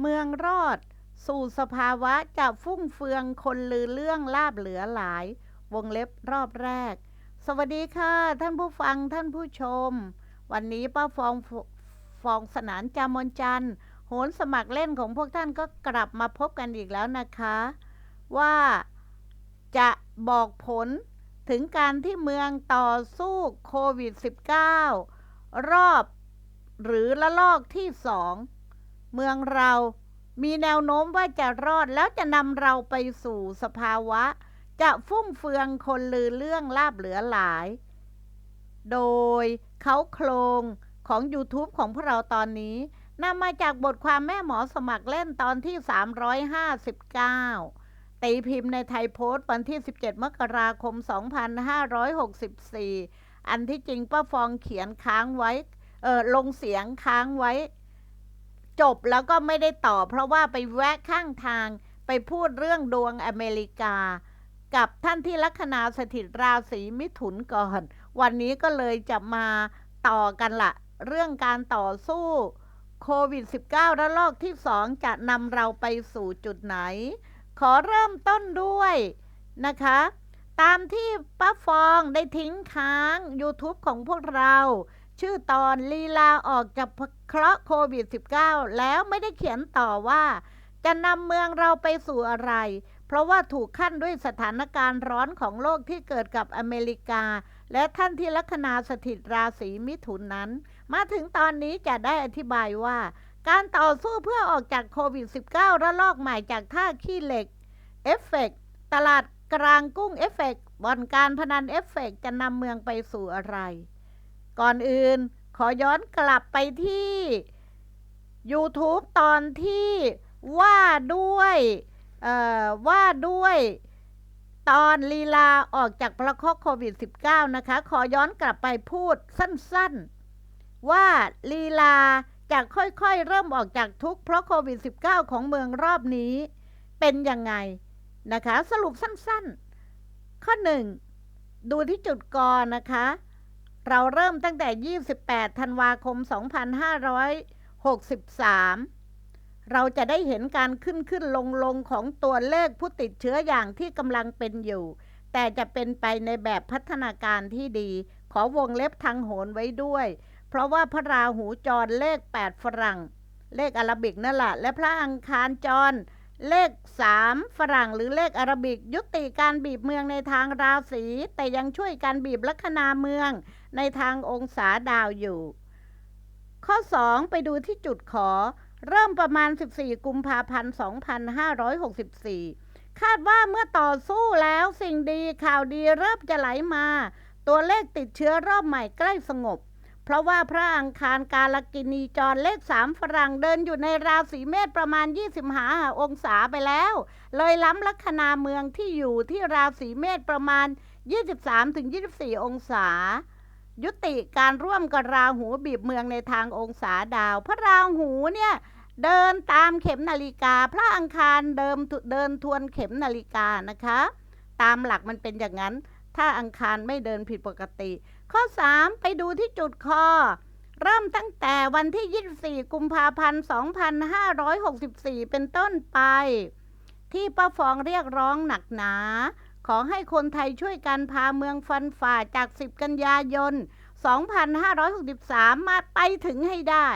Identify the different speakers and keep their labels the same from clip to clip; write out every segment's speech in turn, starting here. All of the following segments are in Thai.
Speaker 1: เมืองรอด สู่สภาวะจะฟุ่งเฟืองคนลือเรื่องลาบเหลือหลาย วงเล็บรอบแรก สวัสดีค่ะ ท่านผู้ฟังท่านผู้ชม วันนี้ป้าฟองฟองสนานจามนจันทร์โหนสมัครเล่นของพวกท่านก็กลับมาพบกันอีกแล้วนะคะ ว่าจะบอกผลถึงการที่เมืองต่อสู้โควิด -19 รอบหรือละลอกที่สอง เมืองเรามีแนวโน้มว่าจะรอดแล้วจะนำเราไปสู่สภาวะ จะฟุ่มเฟืองคนลือเรื่องลาบเหลือหลาย โดยเขาโครงของ YouTube ของพวกเราตอนนี้นำมาจากบทความแม่หมอสมัครเล่นตอนที่ 359 ตีพิมพ์ในไทยโพสต์วันที่ 17 มกราคม 2564 อันที่จริงป้าฟองเขียนค้างไว้ เออลงเสียงค้างไว้ จบแล้วก็ไม่ได้ต่อ เพราะว่าไปแวะข้างทางไปพูดเรื่องดวงอเมริกา กับท่านที่ลัคนาสถิตราศีมิถุนก่อน วันนี้ก็เลยจะมาต่อกันละเรื่องการต่อสู้โควิด -19 ระลอกที่ 2 จะนำเราไปสู่จุดไหน ขอเริ่มต้นด้วยนะคะ ตามที่ป้าฟองได้ทิ้งค้าง YouTube ของพวกเรา ชื่อตอนลีลาออกจากเคราะห์โควิด -19 แล้วไม่ได้เขียนต่อว่า จะนำเมืองเราไปสู่อะไร เพราะว่าถูกขั้นด้วยสถานการณ์ร้อนของโลกที่เกิดกับอเมริกา และท่านที่ลัคนาสถิตราศีมิถุนนั้น มาถึงตอนนี้จะได้อธิบายว่า การต่อสู้เพื่อออกจากโควิด -19 ระลอกใหม่จากท่าขี้เหล็กเอฟเฟกต์ตลาดกลางกุ้งเอฟเฟกต์บ่อนการพนันเอฟเฟกต์จะนำเมืองไปสู่อะไร ก่อนอื่นขอย้อนกลับไปที่ YouTube ตอนที่ว่าด้วยว่าด้วยตอนลีลาออกจากประคอกโควิด -19 นะคะ ขอย้อนกลับไปพูดสั้นๆ ว่าลีลาจะค่อยๆ เริ่มออกจากทุกเพราะโควิด -19 ของเมืองรอบนี้เป็นยังไงนะคะ สรุปสั้นๆ ข้อ 1 ดูที่จุดกรนะคะ เราเริ่มตั้งแต่ 28 ธันวาคม 2563 เราจะได้เห็นการขึ้นขึ้นลงลงของตัวเลขผู้ติดเชื้ออย่างที่กำลังเป็นอยู่ แต่จะเป็นไปในแบบพัฒนาการที่ดี ขอวงเล็บทางโหนไว้ด้วย เพราะว่าพระราหูจรเลข 8 ฝรั่ง เลขอารบิกนั่นแหละและพระอังคารจรเลข 3 ฝรั่งหรือเลขอารบิก ยุติการบีบเมืองในทางราศีแต่ยังช่วยการบีบลัคนาเมือง ในทางองศาดาวอยู่ ข้อ 2 ไปดูที่จุดขอ เริ่มประมาณ 14 กุมภาพันธ์ 2564 คาดว่าเมื่อต่อสู้แล้วสิ่งดีข่าวดีเริ่มจะไหลมา ตัวเลขติดเชื้อรอบใหม่ใกล้สงบ เพราะว่าพระอังคารกาลกินีจรเลข3ฝรั่งเดินอยู่ในราศีเมษประมาณ25องศาไปแล้ว เลยล้ำลัคนาเมืองที่อยู่ที่ราศีเมษประมาณ 23-24 องศา ยุติการร่วมกับราหูบีบเมืองในทางองศาดาว พระราหูเนี่ยเดินตามเข็มนาฬิกา พระอังคารเดิมเดินทวนเข็มนาฬิกานะคะ ตามหลักมันเป็นอย่างนั้น ถ้าอังคารไม่เดินผิดปกติ ข้อ 3 ไปดูที่จุดคอ เริ่มตั้งแต่วันที่ 24 กุมภาพันธ์ 2564 เป็นต้นไป ที่ป้าฟองเรียกร้องหนักหนา ขอให้คนไทยช่วยกันพาเมืองฟันฝ่าจาก 10 กันยายน 2563 มาไปถึงให้ได้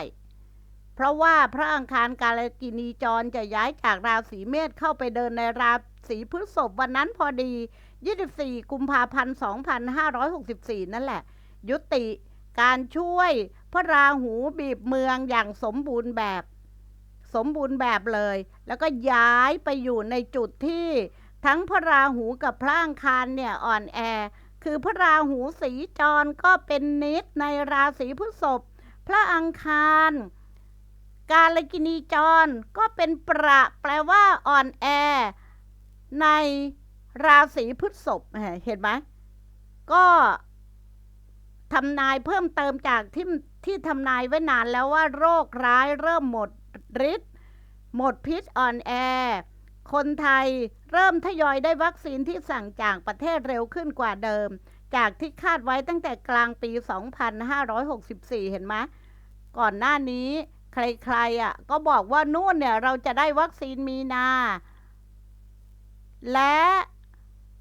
Speaker 1: เพราะว่าพระอังคารกาลกินีจรจะย้ายจากราศีเมษเข้าไปเดินในราศีพฤษภวันนั้นพอดี 24 กุมภาพันธ์ 2564 นั่นแหละ ยุติการช่วยพระราหูบีบเมืองอย่างสมบูรณ์แบบ สมบูรณ์แบบเลย แล้วก็ย้ายไปอยู่ในจุดที่ ทั้งพระราหูกับพระอังคารเนี่ยอ่อนแอ คือพระราหูสีจรก็เป็นนิดในราศีพฤษภพระอังคารกาลกินีจรก็เป็นประแปลว่าอ่อนแอ ในราศีพฤษภเห็นไหมก็ทำนายเพิ่มเติมจากที่ที่ทำนายไว้นานแล้วว่าโรคร้ายเริ่มหมดฤทธิ์หมดพิษอ่อนแอ คนไทย เริ่มทยอยได้วัคซีนที่สั่งจากประเทศเร็วขึ้นกว่าเดิม จากที่คาดไว้ตั้งแต่กลางปี 2564 เห็นไหมก่อนหน้านี้ใครๆอะก็บอกว่านู่นเนี่ยเราจะได้วัคซีนมีนา และ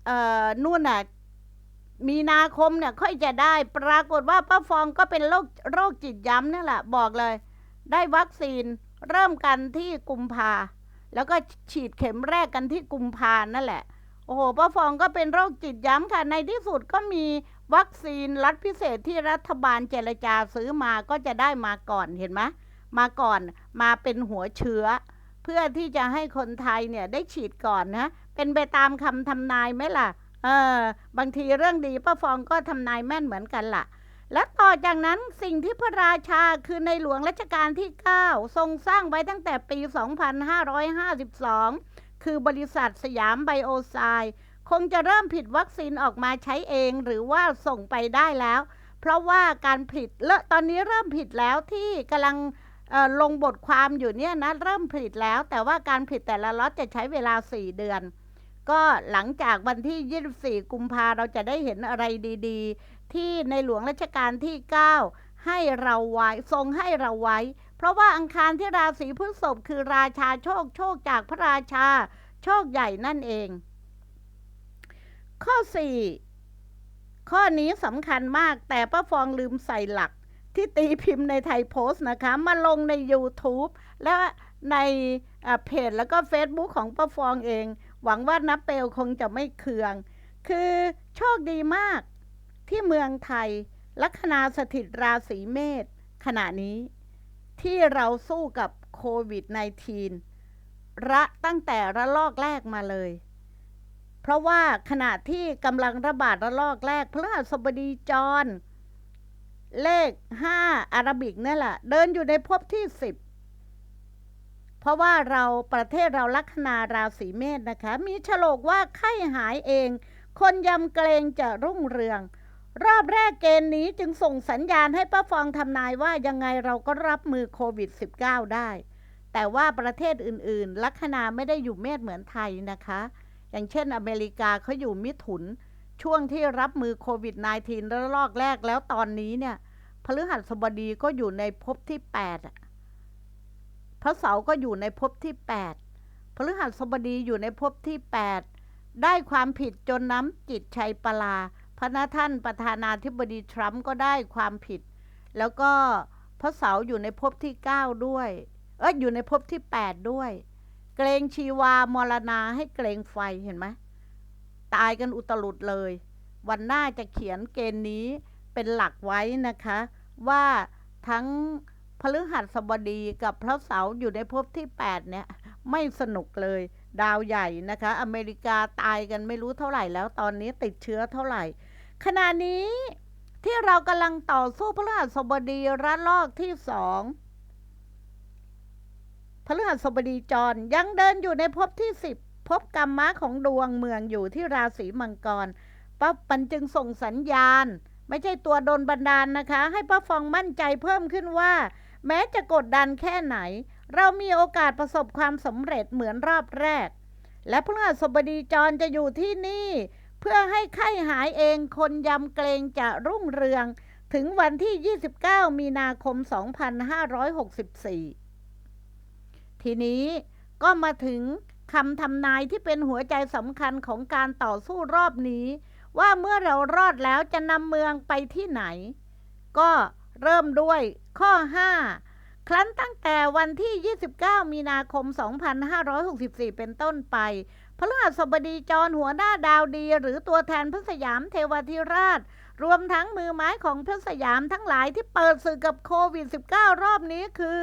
Speaker 1: เอ่อนู่นน่ะมีนาคมเนี่ยค่อยจะได้ปรากฏว่าป้าฟองก็เป็นโรคโรคจิตย้ำนั่แหละ บอกเลย ได้วัคซีนเริ่มกันที่กุมภา แล้วก็ฉีดเข็มแรกกันที่กุมภานั่นแหละ โอ้โหป้าฟองก็เป็นโรคจิตย้ำค่ะ ในที่สุดก็มีวัคซีนรัฐพิเศษที่รัฐบาลเจรจาซื้อมาก็จะได้มาก่อนเห็นไหมมาก่อนมาเป็นหัวเชื้อ เพื่อที่จะให้คนไทยเนี่ยได้ฉีดก่อนนะ เป็นไปตามคำทำนายไหมล่ะ เออบางทีเรื่องดีป้าฟองก็ทำนายแม่นเหมือนกันล่ะ และต่อจากนั้นสิ่งที่พระราชาคือในหลวงรัชกาลที่ 9 ทรงสร้างไว้ตั้งแต่ปี 2552 คือบริษัทสยามไบโอไซด์คงจะเริ่มผิดวัคซีนออกมาใช้เองหรือว่าส่งไปได้แล้ว เพราะว่าการผิดและตอนนี้เริ่มผิดแล้วที่กำลังลงบทความอยู่เนี่ยนะเริ่มผลิตแล้ว แต่ว่าการผลิตแต่ละล็อตจะใช้เวลา 4 เดือน ก็หลังจากวันที่ 24 กุมภาเราจะได้เห็นอะไรดี ๆ ที่ในหลวงรัชกาลที่ 9 ให้เราไว้ทรงให้เราไว้ เพราะว่าอังคารที่ราศีพฤษภคือราชาโชคโชคจากพระราชา โชคใหญ่นั่นเอง ข้อ 4 ข้อนี้สำคัญมากแต่ป้าฟองลืมใส่หลัก ที่ตีพิมพ์ในไทยโพสต์นะคะ มาลงใน YouTube และในเพจแล้วก็ Facebook ของป้าฟองเอง หวังว่านับเปลคงจะไม่เคือง คือโชคดีมาก ที่เมืองไทย ลัคนาสถิตราศีเมษขณะนี้ ที่เราสู้กับโควิด -19 ระตั้งแต่ระลอกแรกมาเลย เพราะว่าขณะที่กำลังระบาดระลอกแรกพฤหัสบดีจร เลข 5 อาราบิกนี่แหละ เดินอยู่ในภพที่ 10เพราะว่าเราประเทศเราลัคนาราศีเมษนะคะ มีฉลกว่าไข้หายเอง คนยำเกรงจะรุ่งเรือง รอบแรกเกณฑ์นี้จึงส่งสัญญาณให้ป้าฟองทำนายว่ายังไงเราก็รับมือโควิด -19 ได้ แต่ว่าประเทศอื่น ๆ ลัคนาไม่ได้อยู่เมษเหมือนไทยนะคะ อย่างเช่นอเมริกาเขาอยู่มิถุน ช่วงที่รับมือโควิด -19 ระลอกแรกแล้วตอนนี้เนี่ยพฤหัสบดีก็อยู่ในภพที่ 8 พระเสาร์ก็อยู่ในภพที่ 8 พฤหัสบดีอยู่ในภพที่ 8 ได้ความผิดจนน้ำจิตชัยปลา พระนาท่านประธานาธิบดีทรัมป์ก็ได้ความผิด แล้วก็พระเสาอยู่ในภพที่ 9 ด้วย เอออยู่ในภพที่ 8 ด้วย เกรงชีวามรณาให้เกรงไฟเห็นไหมตายกันอุตลุดเลย วันหน้าจะเขียนเกณฑ์นี้เป็นหลักไว้นะคะ ว่าทั้งพฤหัสบดีกับพระเสาอยู่ในภพที่ 8 เนี่ย ไม่สนุกเลยดาวใหญ่นะคะ อเมริกาตายกันไม่รู้เท่าไหร่แล้วตอนนี้ติดเชื้อเท่าไหร่ ขณะนี้ที่เรากำลังต่อสู้พระฤหัสบดีระลอกที่สองพระฤหัสบดีจรยังเดินอยู่ในภพที่สิบภพกรรมะของดวงเมืองอยู่ที่ราศีมังกรปั๊บมันจึงส่งสัญญาณ ไม่ใช่ตัวโดนบันดาลนะคะ ให้ป้าฟองมั่นใจเพิ่มขึ้นว่า แม้จะกดดันแค่ไหน เรามีโอกาสประสบความสำเร็จเหมือนรอบแรก และพฤหัสบดีจรจะอยู่ที่นี่ พื่อให้ไข้หายเองคนยำเกรงจะรุ่งเรือง ถึงวันที่ 29 มีนาคม 2564 ทีนี้ก็มาถึงคำทำนายที่เป็นหัวใจสำคัญของการต่อสู้รอบนี้ ว่าเมื่อเรารอดแล้วจะนำเมืองไปที่ไหน ก็เริ่มด้วยข้อ 5 ครั้นตั้งแต่วันที่ 29 มีนาคม 2564 เป็นต้นไป พระฤหัสบดีจรหัวหน้าดาวดี หรือตัวแทนพระสยามเทวทิราช รวมทั้งมือไม้ของพระสยามทั้งหลายที่เปิดศึกกับโควิด -19 รอบนี้คือ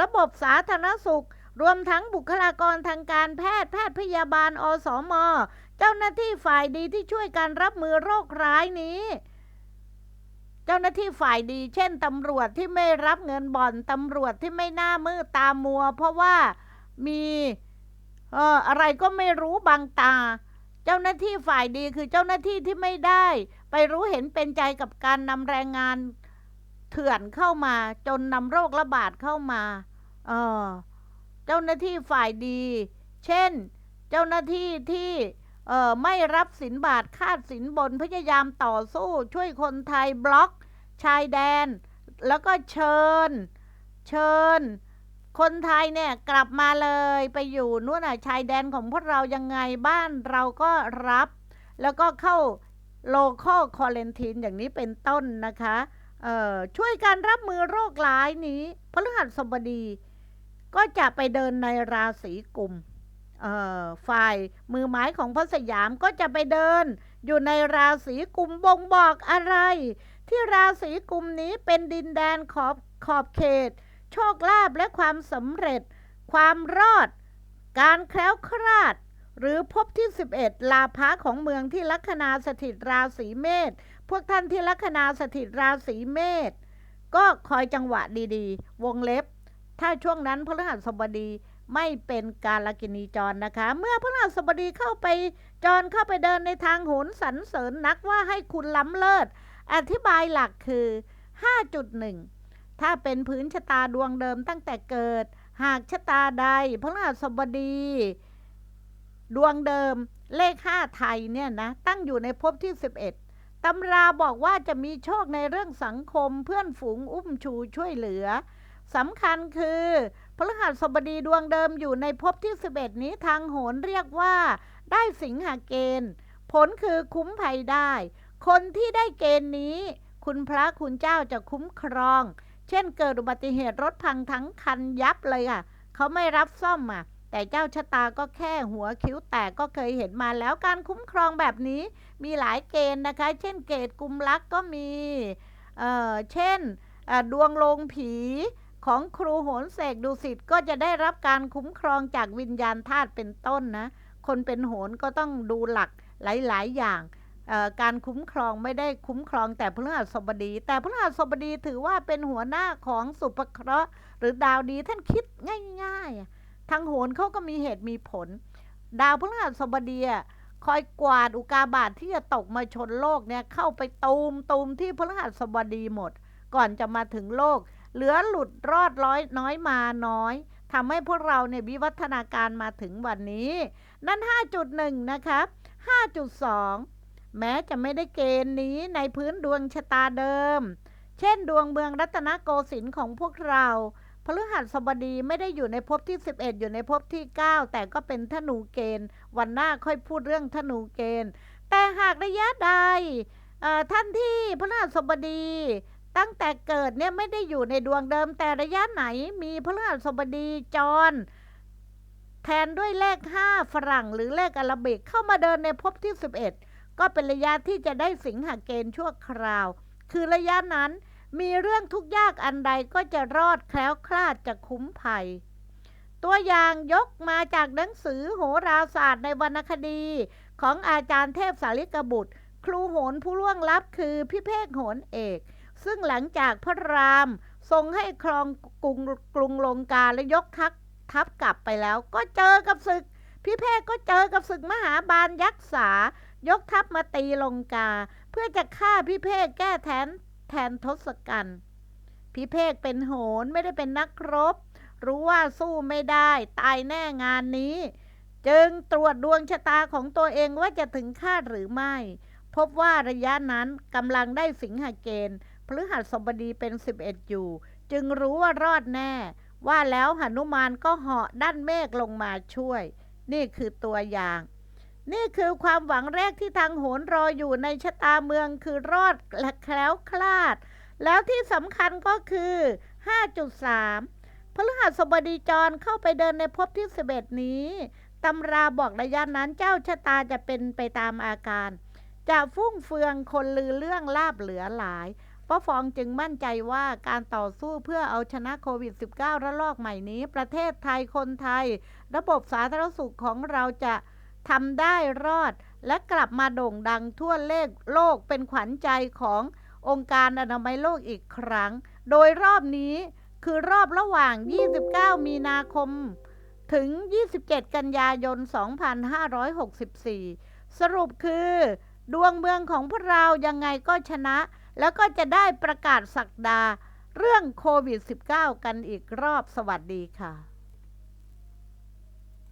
Speaker 1: ระบบสาธารณสุข รวมทั้งบุคลากรทางการแพทย์แพทย์พยาบาลอสมเจ้าหน้าที่ฝ่ายดีที่ช่วยการรับมือโรคร้ายนี้เจ้าหน้าที่ฝ่ายดี เช่นตำรวจที่ไม่รับเงินบ่อนตำรวจที่ไม่หน้ามืดตามัว เพราะว่ามี เอออะไรก็ไม่รู้บังตา เจ้าหน้าที่ฝ่ายดีคือเจ้าหน้าที่ที่ไม่ได้ ไปรู้เห็นเป็นใจกับการนำแรงงานเถื่อนเข้ามาจนนำโรคระบาดเข้ามาเออเจ้าหน้าที่ฝ่ายดี เช่น เจ้าหน้าที่ที่เออไม่รับสินบาทคาดสินบนพยายามต่อสู้ ช่วยคนไทยบล็อก ชายแดน แล้วก็เชิญ เชิญ คนไทยเนี่ยกลับมาเลยไปอยู่นู่นน่ะชายแดนของพวกเรายังไงบ้านเราก็รับ แล้วก็เข้า local quarantine อย่างนี้เป็นต้นนะคะเอ่อช่วยการรับมือโรคร้ายนี้พฤหัสบดีก็จะไปเดินในราศีกุมเอ่อฝ่ายมือไม้ของพระสยามก็จะไปเดิน อยู่ในราศีกุมบ่งบอกอะไร ที่ราศีกุมนี้เป็นดินแดนขอบขอบเขต โชคลาภและความสำเร็จ ความรอด การแคล้วคลาด หรือพบที่ 11 ลาภะของเมืองที่ลัคนาสถิตราศีเมษพวกท่านที่ลัคนาสถิตราศีเมษก็คอยจังหวะดีๆ วงเล็บ ถ้าช่วงนั้นพฤหัสบดีไม่เป็นการลกินีจรนะคะ เมื่อพฤหัสบดีเข้าไปจรเข้าไปเดินในทางโหนสรรเสริญนักว่าให้คุณล้ำเลิศ อธิบายหลักคือ 5.1 ถ้าเป็นพื้นชะตาดวงเดิมตั้งแต่เกิด หากชะตาใดพฤหัสบดี ดวงเดิมเลข5ไทยเนี่ยนะ ตั้งอยู่ในภพที่ 11ตำราบอกว่าจะมีโชคในเรื่องสังคมเพื่อนฝูงอุ้มชูช่วยเหลือสำคัญคือพฤหัสบดีดวงเดิมอยู่ในภพที่ 11 นี้ทางโหนเรียกว่า ได้สิงหาเกณฑ์ ผลคือคุ้มภัยได้ คนที่ได้เกณฑ์นี้ คุณพระคุณเจ้าจะคุ้มครอง เช่นเกิดอุบัติเหตุรถพังทั้งคันยับเลยอะ เขาไม่รับซ่อมอะ แต่เจ้าชะตาก็แค่หัวคิ้วแตกก็เคยเห็นมาแล้วการคุ้มครองแบบนี้มีหลายเกณฑ์นะคะ เช่นเกตกุมรักก็มี เอ่อ เช่นดวงลงผีของครูโหนเสกดุสิตก็จะได้รับการคุ้มครองจากวิญญาณธาตุเป็นต้นนะ คนเป็นโหนก็ต้องดูหลักหลาย ๆ อย่าง การคุ้มครองไม่ได้คุ้มครองแต่พฤหัสบดี แต่พฤหัสบดีถือว่าเป็นหัวหน้าของสุภเคราะห์ หรือดาวดีท่านคิดง่ายๆทางโหนเขาก็มีเหตุมีผล ดาวพฤหัสบดีคอยกวาดอุกาบาตทที่จะตกมาชนโลกเนี่ยเข้าไปตูมตูมที่พฤหัสบดีหมด ก่อนจะมาถึงโลก เหลือหลุดรอดร้อยน้อยมาน้อยทำให้พวกเราเนี่ยวิวัฒนาการมาถึงวันนี้ นั่น 5.1 นะคะ5.2 แม้จะไม่ได้เกณฑ์นี้ในพื้นดวงชะตาเดิม เช่นดวงเมืองรัตนโกสินทร์ของพวกเราพฤหัสบดีไม่ได้อยู่ในภพที่ 11 อยู่ในภพที่ 9 แต่ก็เป็นธนูเกณฑ์ วันหน้าค่อยพูดเรื่องธนูเกณฑ์ แต่หากระยะใดท่านที่พฤหัสบดี ตั้งแต่เกิดเนี่ยไม่ได้อยู่ในดวงเดิม แต่ระยะไหนมีพฤหัสบดีจร แทนด้วยเลข 5 ฝรั่งหรือเลขอาราบิกเข้ามาเดินในภพที่ 11 ก็เป็นระยะที่จะได้สิงหาเกณฑ์ชั่วคราว คือระยะนั้นมีเรื่องทุกยากอันใดก็จะรอดแคล้วคลาดจะคุ้มภัย ตัวอย่างยกมาจากหนังสือโหราศาสตร์ในวรรณคดี ของอาจารย์เทพสาริกบุตร ครูโหนผู้ล่วงลับคือพี่เพกโหนเอก ซึ่งหลังจากพระรามทรงให้ครองกรุงกรุงลงกาและยกทัพทัพกลับไปแล้ว ก็เจอกับศึกพี่เพกก็เจอกับศึกมหาบาลยักษ์สา ยกทัพมาตีลงกา เพื่อจะฆ่าพี่เพกแก้แทนแทนทศกัณฐ์พิเภกเป็นโหนไม่ได้เป็นนักรบ รู้ว่าสู้ไม่ได้ตายแน่งานนี้ จึงตรวจดวงชะตาของตัวเองว่าจะถึงคาดหรือไม่ พบว่าระยะนั้นกำลังได้สิงหเกณฑ์พฤหัสบดีเป็น 11 อยู่ จึงรู้ว่ารอดแน่ ว่าแล้วหนุมานก็เหาะด้านเมฆลงมาช่วย นี่คือตัวอย่าง นี่คือความหวังแรกที่ทางโหนรออยู่ในชะตาเมืองคือรอดและแคล้วคลาด แล้วที่สำคัญก็คือ 5.3 พฤหัสบดีจรเข้าไปเดินในภพที่ 11 นี้ตำราบอกระยะนั้นเจ้าชะตาจะเป็นไปตามอาการ จะฟุ้งเฟืองคนลือเรื่องลาบเหลือหลายป้าฟองจึงมั่นใจว่าการต่อสู้เพื่อเอาชนะโควิด -19 ระลอกใหม่นี้ ประเทศไทยคนไทย ระบบสาธารณสุขของเราจะ ทำได้รอด และกลับมาโด่งดังทั่วเลขโลกเป็นขวัญใจขององค์การอนามัยโลกอีกครั้ง โดยรอบนี้คือรอบระหว่าง 29 มีนาคม ถึง 27 กันยายน 2564 สรุปคือ ดวงเมืองของพวกเรายังไงก็ชนะ แล้วก็จะได้ประกาศสักดา เรื่องโควิด -19 กันอีกรอบสวัสดีค่ะ